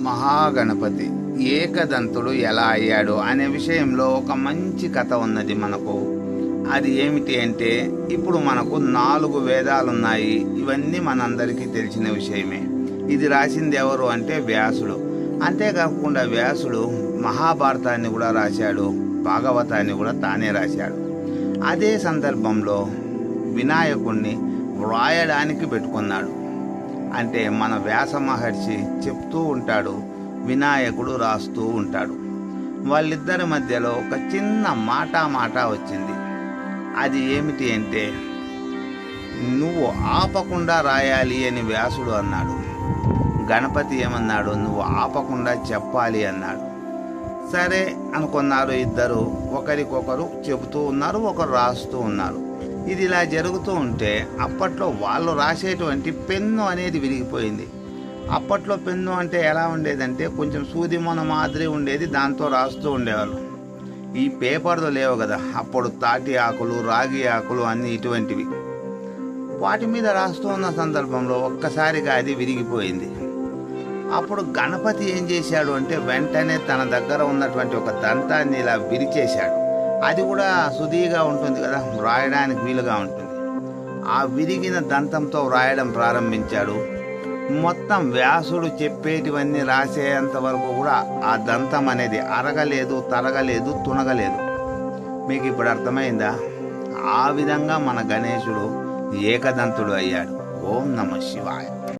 మహాగణపతి ఏకదంతుడు ఎలా అయ్యాడు అనే విషయంలో ఒక మంచి కథ ఉన్నది మనకు. అది ఏమిటి అంటే ఇప్పుడు మనకు నాలుగు వేదాలు ఉన్నాయి ఇవన్నీ మనందరికీ తెలిసిన విషయమే. ఇది రాసింది ఎవరు అంటే వ్యాసుడు. అంతేకాకుండా వ్యాసుడు మహాభారతాన్ని కూడా రాశాడు భాగవతాన్ని కూడా తానే రాశాడు. అదే సందర్భంలో వినాయకుణ్ణి వ్రాయడానికి పెట్టుకున్నాడు. అంటే మన వ్యాస మహర్షి చెప్తూ ఉంటాడు వినాయకుడు రాస్తూ ఉంటాడు. వాళ్ళిద్దరి మధ్యలో ఒక చిన్న మాట మాట వచ్చింది. అది ఏమిటి అంటే నువ్వు ఆపకుండా రాయాలి అని వ్యాసుడు అన్నాడు. గణపతి ఏమన్నాడు? నువ్వు ఆపకుండా చెప్పాలి అన్నాడు. సరే అనుకున్నారు ఇద్దరు. ఒకరికొకరు చెబుతూ ఉన్నారు ఒకరు రాస్తూ ఉన్నారు. ఇది ఇలా జరుగుతూ ఉంటే అప్పట్లో వాళ్ళు రాసేటువంటి పెన్ను అనేది విరిగిపోయింది. అప్పట్లో పెన్ను అంటే ఎలా ఉండేదంటే కొంచెం సూది మొన మాదిరి ఉండేది దాంతో రాస్తూ ఉండేవాళ్ళు. ఈ పేపర్లు లేవు కదా అప్పుడు తాటి ఆకులు రాగి ఆకులు అన్నీ ఇటువంటివి. వాటి మీద రాస్తూ ఉన్న సందర్భంలో ఒక్కసారిగా అది విరిగిపోయింది. అప్పుడు గణపతి ఏం చేశాడు అంటే వెంటనే తన దగ్గర ఉన్నటువంటి ఒక దంతాన్ని ఇలా విరిచేశాడు. అది కూడా సుదీగా ఉంటుంది కదా వ్రాయడానికి వీలుగా ఉంటుంది. ఆ విరిగిన దంతంతో వ్రాయడం ప్రారంభించాడు. మొత్తం వ్యాసుడు చెప్పేటివన్నీ రాసేంత వరకు కూడా ఆ దంతం అనేది అరగలేదు తరగలేదు తునగలేదు. మీకు ఇప్పుడు అర్థమైందా? ఆ విధంగా మన గణేశుడు ఏకదంతుడు అయ్యాడు. ఓం నమ శివాయ.